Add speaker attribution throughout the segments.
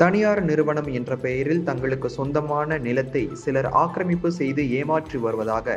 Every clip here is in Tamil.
Speaker 1: தனியார் நிறுவனம் என்ற பெயரில் தங்களுக்கு சொந்தமான நிலத்தை சிலர் ஆக்கிரமிப்பு செய்து ஏமாற்றி வருவதாக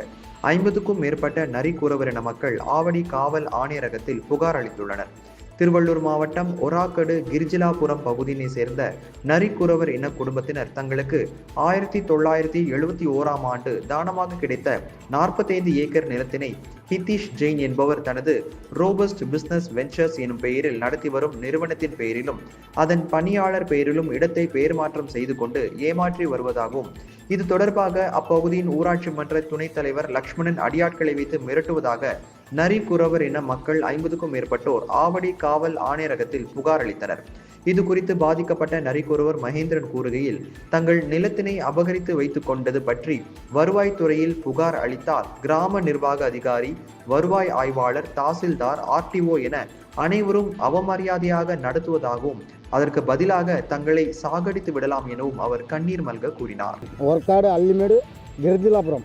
Speaker 1: ஐம்பதுக்கும் மேற்பட்ட நரிக்குறவரின மக்கள் ஆவடி காவல் ஆணையரகத்தில் புகார் அளித்துள்ளனர். திருவள்ளூர் மாவட்டம் ஒராக்கடு கிரிஜிலாபுரம் பகுதியினை சேர்ந்த நரிக்குறவர் இன குடும்பத்தினர் தங்களுக்கு ஆயிரத்தி தொள்ளாயிரத்தி எழுபத்தி ஓராம் ஆண்டு தானமாக கிடைத்த நாற்பத்தைந்து ஏக்கர் நிலத்தினை ஹிதீஷ் ஜெயின் என்பவர் தனது ரோபஸ்ட் பிசினஸ் வெஞ்சர்ஸ் எனும் பெயரில் நடத்தி வரும் நிறுவனத்தின் பெயரிலும் அதன் பணியாளர் பெயரிலும் இடத்தை பெயர் மாற்றம் செய்து கொண்டு ஏமாற்றி வருவதாகவும் இது தொடர்பாக அப்பகுதியின் ஊராட்சி மன்ற துணைத் தலைவர் லக்ஷ்மணன் அடியாட்களை வைத்து மிரட்டுவதாக நரி குறவர் என மக்கள் ஐம்பதுக்கும் மேற்பட்டோர் ஆவடி காவல் ஆணையரகத்தில் புகார் அளித்தனர். இது குறித்து பாதிக்கப்பட்ட நரிக்குறவர் மகேந்திரன் கூறுகையில் தங்கள் நிலத்தினை அபகரித்து வைத்துக் கொண்டது பற்றி வருவாய்த்துறையில் புகார் அளித்தால் கிராம நிர்வாக அதிகாரி வருவாய் ஆய்வாளர் தாசில்தார் ஆர்டிஓ என அனைவரும் அவமரியாதையாக நடத்துவதாகவும் அதற்கு பதிலாக தங்களை சாகடித்து விடலாம் எனவும் அவர் கண்ணீர் மல்க கூறினார்.
Speaker 2: ஒர்க்காடு அள்ளிமேடு கிரிஜிலாபுரம்.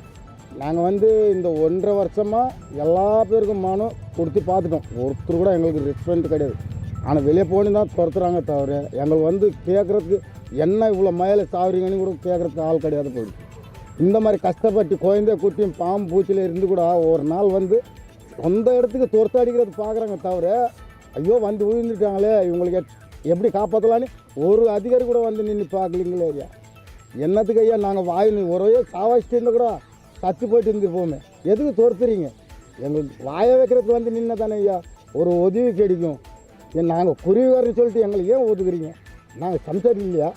Speaker 2: நாங்கள் வந்து இந்த ஒன்றரை வருஷமாக எல்லா பேருக்கும் மனு கொடுத்து பார்த்துட்டோம். ஒருத்தர் கூட எங்களுக்கு ரெஸ்பாண்ட் கிடையாது. ஆனால் வெளியே போனி தான் துரத்துறாங்க தவிர எங்களுக்கு வந்து கேட்குறதுக்கு என்ன இவ்வளோ மயில சாவுறீங்கன்னு கூட கேட்குறதுக்கு ஆள் கிடையாது போயிடுச்சு இந்த மாதிரி கஷ்டப்பட்டு குழந்தை குட்டியும் பாம்பு பூச்சியில் இருந்து கூட ஒரு நாள் வந்து சொந்த இடத்துக்கு துரத்து அடிக்கிறது பார்க்குறாங்க தவிர ஐயோ வந்து விழுந்துட்டாங்களே இவங்களுக்கு எப்படி காப்பாற்றலான்னு ஒரு அதிகாரி கூட வந்து நின்று பார்க்கலீங்களே ஐயா. என்னத்துக்கு ஐயா நாங்கள் வாய் ஒரே சாவாசிட்டு இருந்தால் கூட சத்து போயிட்டு இருந்து போமே எதுக்கு தோர்த்துறீங்க? எங்களுக்கு வாயை வைக்கிறதுக்கு வந்து நின்று தானே ஐயா? ஒரு உதவி கிடைக்கும். நாங்கள் குருவிகாரன்னு சொல்லிட்டு எங்களுக்கு ஏன் ஒதுக்குறீங்க? நாங்கள் சம்சாரி இல்லையா?